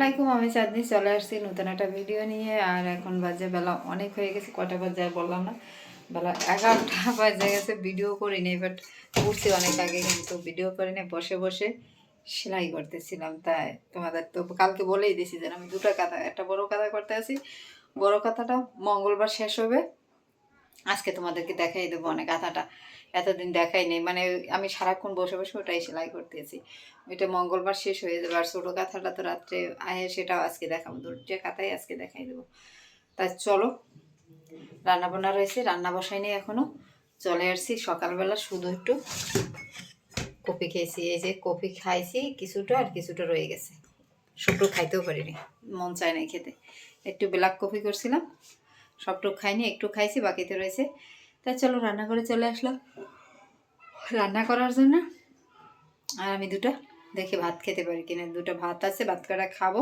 আলাইকুম আমি চাঁদনি চলে আসছি নতুন একটা ভিডিও নিয়ে। আর এখন বাজে বেলা অনেক হয়ে গেছে কটা বাজে বললাম না। বেলা এগারোটা বাজে গেছে, ভিডিও করি নি বাট উঠছি অনেক আগে কিন্তু ভিডিও করি নি বসে বসে সেলাই করতেছিলাম, তাই তোমাদের তো কালকে বলেই দিয়েছি যে আমি দুটো কাঁথা, একটা বড় কাঁথা করতে আছি। বড় কাঁথাটা মঙ্গলবার শেষ হবে আজকে তোমাদেরকে দেখাই দেবো অনেক কাঁথাটা এতদিন দেখাই নেই। মানে আমি সারাক্ষণ বসে বসে ওটাই সেলাই করতেছি। ওইটা মঙ্গলবার শেষ হয়ে যাবে আর ছোটো কাঁথাটা তো রাত্রে আয়ে সেটাও আজকে দেখাবো। দুটো কাঁথাই আজকে দেখাই দেবো। তাই চলো রান্না বান্না রয়েছে, রান্না বসাইনি এখনও চলে আসছি সকালবেলা শুধু একটু কপি খেয়েছি। এই যে কপি খাইছি, কিছুটা আর কিছুটা রয়ে গেছে। সবটুকু খাইতেও পারিনি, মন চায় নাই খেতে। একটু ব্ল্যাক কপি করছিলাম। সবটুকু খাইনি, একটু খাইছি, বাকিতে রয়েছে। তা চলো রান্না করে চলে আসলাম। রান্না করার জন্য আর আমি দুটো, দেখে ভাত খেতে পারি কিনা। দুটো ভাত আছে, ভাত কটা খাব।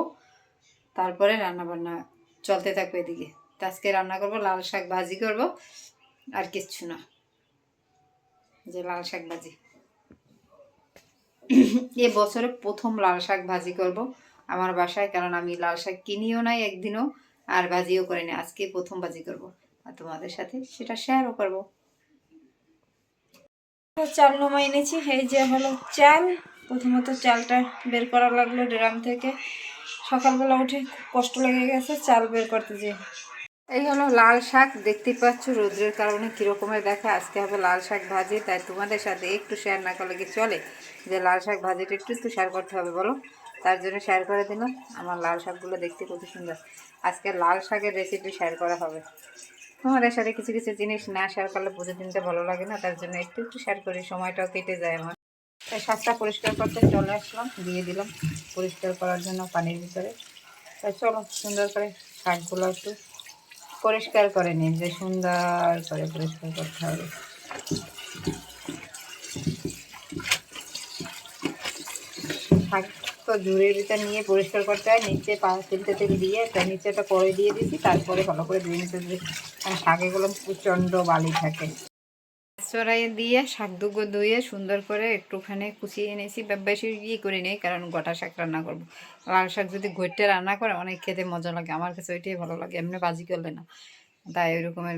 তারপরে রান্না বান্না চলতে থাকবে এদিকে। তো আজকে রান্না করব, লাল শাক ভাজি করব, আর কিচ্ছু না। যে লাল শাক ভাজি। এ বছরে প্রথম লাল শাক ভাজি করব আমার বাসায়, কারণ আমি লাল শাক কিনিও নাই একদিনও। আর ভাজিও করিনি আজকে প্রথম বাজি করব। আর তোমাদের সাথে সেটা শেয়ারও করব। চাল নমা এনেছি, এই যে হলো চাল। প্রথমত চালটা বের করা লাগল ড্রাম থেকে। সকালবেলা উঠে কষ্ট লেগে গেছে, চাল বের করতে যে এই হলো লাল শাক দেখতে পাচ্ছ রোদ্রের কারণে কীরকমের দেখা। আজকে হবে লাল শাক ভাজি, তাই তোমাদের সাথে একটু শেয়ার না করলে কি চলে? যে লাল শাক ভাজিটা একটু একটু শেয়ার করতে হবে, বলো। তার জন্য শেয়ার করে দিলাম। আমার লাল শাকগুলো দেখতে কত সুন্দর। আজকে লাল শাকের রেসিপি শেয়ার করা হবে। তোমাদের সাথে কিছু কিছু জিনিস না শেয়ার করলে বুঝে দিনতে ভালো লাগে না, তার জন্য একটু একটু শেয়ার করি, সময়টাও কেটে যায় আমার। তাই শাকটা পরিষ্কার করতে চলে আসলাম, দিয়ে দিলাম পরিষ্কার করার জন্য পানির ভিতরে। তাই চলো সুন্দর করে শাকগুলো একটু পরিষ্কার করে নিন যে সুন্দর করে পরিষ্কার করতে হবে। শাক তো জুড়ের নিয়ে পরিষ্কার করতে হয়, নিচে পা তেলতে তেল দিয়ে তাই নিচেটা করে দিয়ে দিয়েছি তারপরে ভালো করে ধুয়ে নিতে কারণ শাকেগুলো প্রচণ্ড বালি থাকে। চড়াই দিয়ে শাক দুগো ধুয়ে সুন্দর করে একটুখানি কুচিয়ে এনেছি বেশি ইয়ে করে নেই, কারণ গোটা শাক রান্না করব। লাল শাক যদি ঘটে রান্না করে, অনেক খেতে মজা লাগে। আমার কাছে ওইটাই ভালো লাগে, এমনি বাজি করলে না। তাই ওই রকমের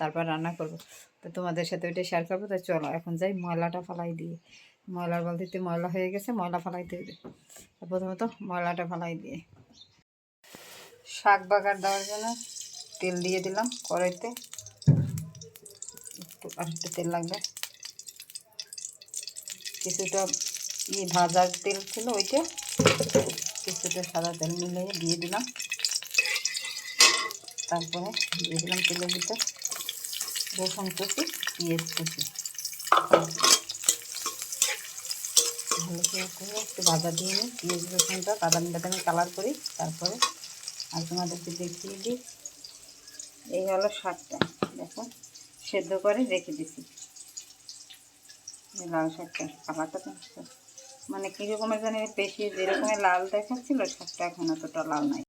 তারপর রান্না করব। তো তোমাদের সাথে ওইটা শেয়ার করব। তো চলো, এখন যাই ময়লাটা ফালাই দিয়ে। ময়লার বালতিতে ময়লা হয়ে গেছে, ময়লা ফালাইতে হবে। প্রথমত ময়লাটা ফালাই দিয়ে শাক বাগার দেওয়ার জন্য তেল দিয়ে দিলাম কড়াইতে। একটু আর একটু তেল লাগবে। কিছুটা ই ভাজার তেল ছিল ওইটা, কিছুটা সাদা তেল মিলিয়ে দিয়ে দিলাম। তারপরে দিয়ে দিলাম তেলের ভিতরে রসুন কুচি, পেঁয়াজ কুচি। ভালো করে করে একটু ভাজা দিয়ে নিই পেঁয়াজ রসুনটা বাদামি বাদামি কালার করি, তারপরে আর তোমাদেরকে দেখিয়ে দিই। এই হলো শাকটা, দেখো, সেদ্ধ করে রেখে দিছি। লাল শাকটা, কালারটা তো মানে কীরকমের জানি বেশি যেরকমের লাল দেখাচ্ছিল, শাকটা এখন অতটা লাল নাই।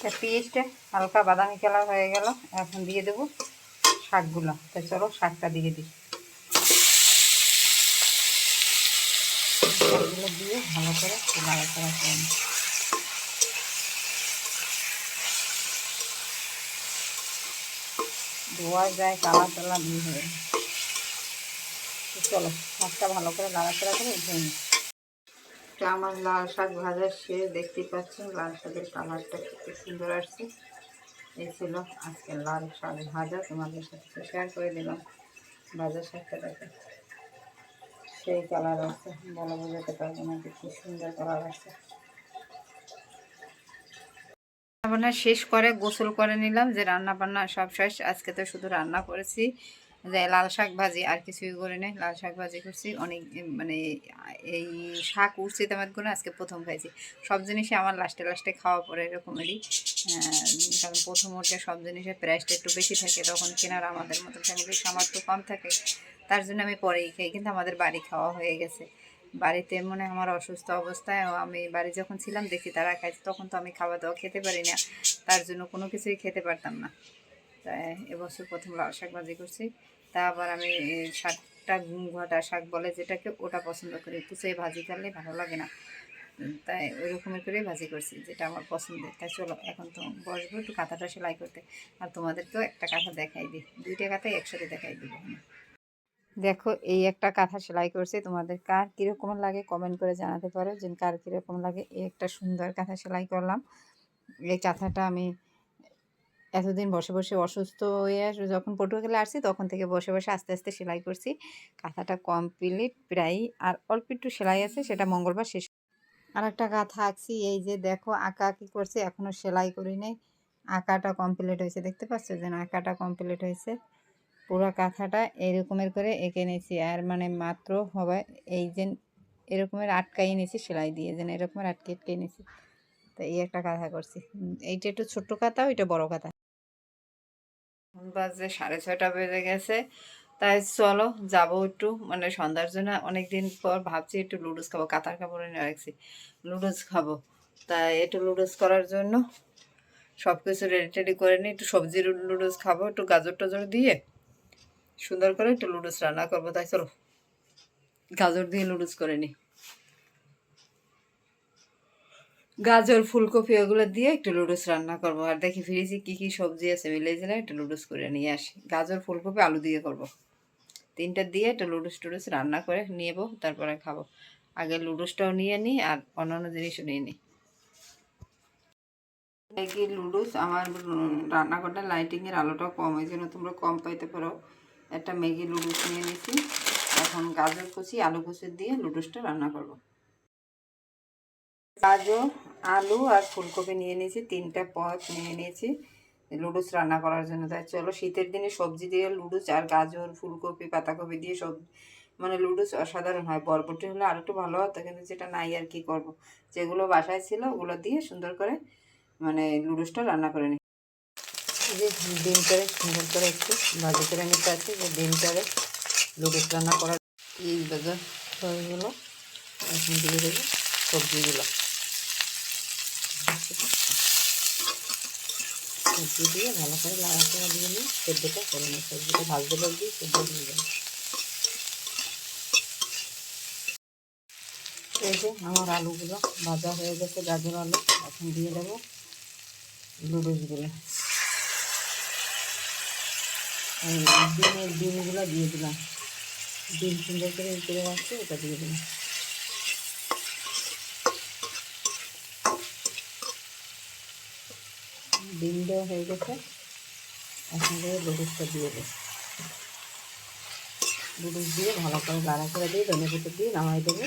তা পেঁয়াজটা হালকা বাদামি কালার হয়ে গেল, এখন দিয়ে দেবো শাকগুলো। তা চলো শাকটা দিয়ে দিই। শাকগুলো দিয়ে ভালো করে নাড়াচাড়া করে নিই। ধোয়া যায় কালা টালা দিয়ে তো চলো শাকটা ভালো করে নাড়াচাড়া করে উঠে নিই। আমার লাল শাক ভাজা শেষ দেখতে পাচ্ছেন, লাল শাকের কালারটা কত সুন্দর আসছে। এই ছিল আজকে লাল শাক ভাজা, তোমাদের সাথে শেয়ার করে দিলাম। ভাজা শাকটা দেখে। সেই কালার আছে। বলে বোঝাতে পারব না যে কি সুন্দর কালার আছে। রান্নাবান্না শেষ করে, গোসল করে নিলাম যে রান্না বান্না সব শেষ। আজকে তো শুধু রান্না করেছি, যে লাল শাক ভাজি, আর কিছুই করে নেই। লাল শাক ভাজি করছি। অনেক মানে এই শাক উঠছে তেমন করে আজকে প্রথম খাইছি। সব জিনিসই আমার লাস্টে লাস্টে খাওয়া পড়ে এরকমেরই। কারণ প্রথম উঠলে সব জিনিসের প্রাইসটা একটু বেশি থাকে, তখন কেনার আমাদের মতো ফ্যামিলির সামর্থ্য কম থাকে। তার জন্য আমি পরেই খাই, কিন্তু আমাদের বাড়ি খাওয়া হয়ে গেছে। বাড়িতে মনে হয় আমার অসুস্থ অবস্থায় আমি বাড়ি যখন ছিলাম, দেখি তারা খাইছে, তখন তো আমি খাওয়া দাওয়া খেতে পারি না। তার জন্য কোনো কিছুই খেতে পারতাম না। তাই এবছর প্রথম লাল শাক ভাজি করছি। তা আবার আমি শাকটা ঘটা শাক বলে যেটাকে, ওটা পছন্দ করি। কুচে ভাজি করলে ভালো লাগে না। তাই ওই রকমের করে ভাজি করছি, যেটা আমার পছন্দের। তাই চলো, এখন তো বসবো, একটু কাঁথাটা সেলাই করতে। আর তোমাদেরকেও একটা কাঁথা দেখাই দিই। দুইটা কাঁথাই একসাথে দেখাই দিব দেখো, এই একটা কাঁথা সেলাই করছি। তোমাদের কার কীরকম লাগে কমেন্ট করে জানাতে পারো। যে কার কীরকম লাগে, এই একটা সুন্দর কাঁথা সেলাই করলাম। এই কাঁথাটা আমি এতদিন বসে বসে অসুস্থ হয়ে যখন পটুয়াখালী আসছি, তখন থেকে বসে বসে আস্তে আস্তে সেলাই করছি। কাঁথাটা কমপ্লিট প্রায়, আর অল্প একটু সেলাই আছে, সেটা মঙ্গলবার শেষ আর একটা কাঁথা আঁকছি এই যে দেখো আঁকা আঁকি করছি এখনও সেলাই করি নাই। আঁকাটা কমপ্লিট হয়েছে, দেখতে পাচ্ছ যে না আঁকাটা কমপ্লিট হয়েছে। পুরো কাঁথাটা এরকমের করে এঁকে নিয়েছি, আর মানে মাত্র হবে এই যে এরকমের আটকাই নিয়েছি, সেলাই দিয়ে যেন এরকমের আটকে আটকে নিয়েছি। তো এই একটা কাঁথা করছি। এইটা একটু ছোট্ট কাঁথা, ওইটা বড় কাঁথা। বাজে সাড়ে ছয়টা বেজে গেছে। তাই চলো যাব একটু। মানে সন্ধ্যার জন্য অনেকদিন পর ভাবছি একটু লুডুস খাব, কাতার কাপড় এনে রাখছি লুডুস খাব। তাই একটু লুডুস করার জন্য সব কিছু রেডি টেডি করে নিই একটু সবজির লুডুস খাব, একটু গাজর টাজর দিয়ে সুন্দর করে একটু লুডুস রান্না করব। তাই চলো, গাজর দিয়ে লুডুস করে নিই। গাজর, ফুলকপি ওগুলো দিয়ে একটু লুডুস রান্না করব। আর দেখি ফ্রিজে কী কী সবজি আছে, মিলে দিলে একটু লুডুস করে নিয়ে আসি। গাজর, ফুলকপি, আলু দিয়ে করব। তিনটা দিয়ে একটু লুডুস টুডুস রান্না করে নিয়েবো তারপরে খাব। আগে লুডুসটাও নিয়ে নিই আর অন্যান্য জিনিসও নিয়ে নিই ম্যাগি লুডুস আমার রান্নাঘরটা লাইটিংয়ের আলোটাও কম, এই জন্য তোমরা কম পাইতে পারো। একটা ম্যাগি লুডুস নিয়ে নিয়েছি এখন গাজর কুচি, আলু কুচি দিয়ে লুডুসটা রান্না করব। গাজর, আলু আর ফুলকপি নিয়ে নিয়েছি তিনটা পদ নিয়ে নিয়েছি লুডুস রান্না করার জন্য। তাই চলো শীতের দিনে সবজি দিয়ে লুডুস আর গাজর, ফুলকপি, পাতাকপি দিয়ে সব মানে লুডুস অসাধারণ হয়। বরবটি হলে আর একটু ভালো হতো, কিন্তু যেটা নাই আর কি করব। যেগুলো বাসায় ছিল ওগুলো দিয়ে সুন্দর করে মানে লুডুসটা রান্না করে নিই। যে ডিমটারে সুন্দর করে একটু ভাজি করে নিতে আছে, যে ডিমটারে লুডুস রান্না করার এই বাজার এখন দিয়ে দেবো সবজিগুলো। সবজি দিয়ে ভালো করে লাগাতে দিয়ে নিই সেদ্ধটা করে নিই। সবজিটা ভাজতে লাগবে সেদ্ধ দিয়ে দেবো। এই যে আমার আলুগুলো ভাজা হয়ে গেছে, গাজর আলু, এখন দিয়ে দেবো লুডুসগুলো ডিমের ডিমগুলো দিয়ে দিলাম। ডিম সুন্দর করে করে রাখছি ওটা দিয়ে দিলাম। ডিম দেওয়া হয়ে গেছে। এখন করে লুডুসটা দিয়ে দেবো লুডুস দিয়ে ভালো করে লাড়া করে দিয়ে ধনে পুকুর দিয়ে নামাই দেবো।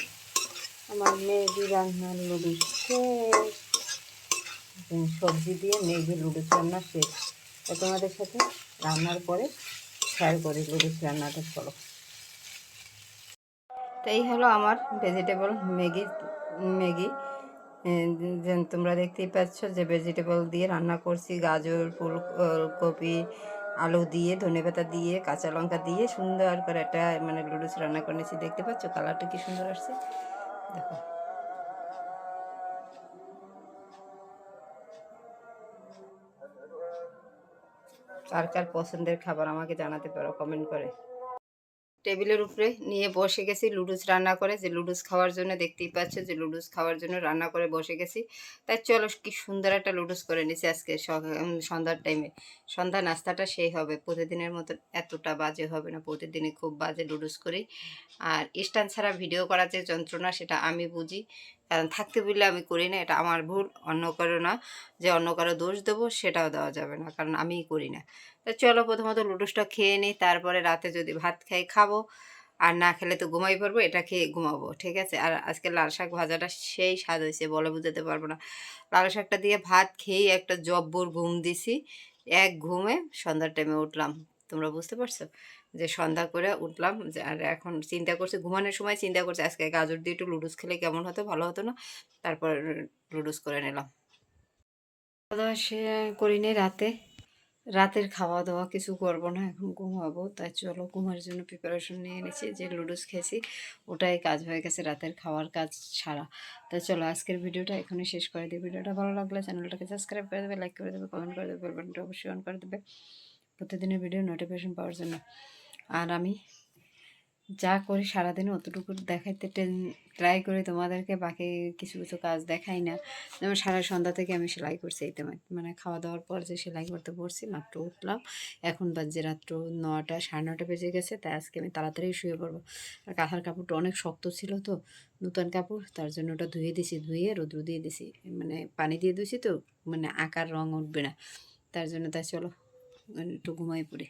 আমার মেয়েদি রান্নার লুডুস শেষ। সবজি দিয়ে মেয়েদি লুডুস রান্না শেষ। তা তোমাদের সাথে রান্নার পরে শেয়ার করি লুডুস রান্নাটা চলো। তো এই হলো আমার ভেজিটেবল ম্যাগি ম্যাগি। যে তোমরা দেখতেই পাচ্ছ যে ভেজিটেবল দিয়ে রান্না করছি। গাজর, ফুলকপি, আলু দিয়ে ধনেপাতা দিয়ে, কাঁচা লঙ্কা দিয়ে সুন্দর করে একটা মানে লুডুস রান্না করে নিয়েছি। দেখতে পাচ্ছ কালারটা কি সুন্দর আসছে? দেখো। কার কার পছন্দের খাবার আমাকে জানাতে পারো কমেন্ট করে। টেবিলের উপরে নিয়ে বসে গেছি। লুডুস রান্না করে, যে লুডুস খাওয়ার জন্য দেখতেই পাচ্ছ যে লুডুস খাওয়ার জন্য রান্না করে বসে গেছি। তাই চলো কি সুন্দর একটা লুডুস করে নিছি আজকে সন্ধ্যার টাইমে সন্ধ্যা নাস্তাটা সেই হবে। প্রতিদিনের মতো এতটা বাজে হবে না। প্রতিদিনই খুব বাজে লুডুস করি। আর স্টান ছাড়া ভিডিও করার যে যন্ত্রণা, সেটা আমি বুঝি। কারণ থাকতে বললে আমি করি না, এটা আমার ভুল, অন্য কারও না। যে অন্য কারও দোষ দেবো সেটাও দেওয়া যাবে না, কারণ আমিই করি না। তা চলো প্রথমত লুডুসটা খেয়ে নিই, তারপরে রাতে যদি ভাত খাই খাব, আর না খেলে তো ঘুমাই পড়ব, এটা খেয়ে ঘুমাবো, ঠিক আছে? আর আজকে লাল শাক ভাজাটা সেই স্বাদ হয়েছে বলে বুঝাতে পারব না। লাল শাকটা দিয়ে ভাত খেয়েই একটা জব্বর ঘুম দিছি, এক ঘুমে সন্ধ্যার টাইমে উঠলাম, তোমরা বুঝতে পারছ? যে সন্ধ্যা করে উঠলাম যে, আর এখন চিন্তা করছি, ঘুমানোর সময় চিন্তা করছি, আজকে গাজর দিয়ে একটু লুডুস খেলে কেমন হতো, ভালো হতো না? তারপর লুডুস করে নিলাম। খাওয়া দাওয়া সে করিনি রাতে। রাতের খাওয়া দাওয়া কিছু করব না, এখন ঘুমাবো। তাই চলো, ঘুমার জন্য প্রিপারেশন নিয়ে নিয়েছি যে লুডুস খেয়েছি, ওটাই কাজ হয়ে গেছে রাতের খাওয়ার কাজ ছাড়া। তাই চলো, আজকের ভিডিওটা এখানে শেষ করে দিই। ভিডিওটা ভালো লাগলে চ্যানেলটাকে সাবস্ক্রাইব করে দেবে লাইক করে দেবে কমেন্ট করে দেবে বেল অবশ্যই অন করে দেবে। প্রতিদিনের ভিডিও নোটিফিকেশন পাওয়ার জন্য। আর আমি যা করি সারাদিন অতটুকু দেখাইতে ট্রাই করি, তোমাদেরকে বাকি কিছু কিছু কাজ দেখাই না। যেমন সারা সন্ধ্যা থেকে আমি সেলাই করছি, এই মানে খাওয়া দাওয়ার পর যে সেলাই করতে পড়ছি মাত্র উঠলাম। এখন বাজে রাত্র নটা সাড়ে নটা বেজে গেছে, তাই আজকে আমি তাড়াতাড়ি শুয়ে পড়ব। আর কাঁথার কাপড়টা অনেক শক্ত ছিল তো, নতুন কাপড়, তার জন্য ওটা ধুয়ে দিছি, ধুয়ে রোদ্র দিয়ে দিছি মানে পানি দিয়ে দিয়েছি তো মানে আকার রং উঠবে না। তার জন্য তাই চলো, একটু ঘুমাই পড়ি।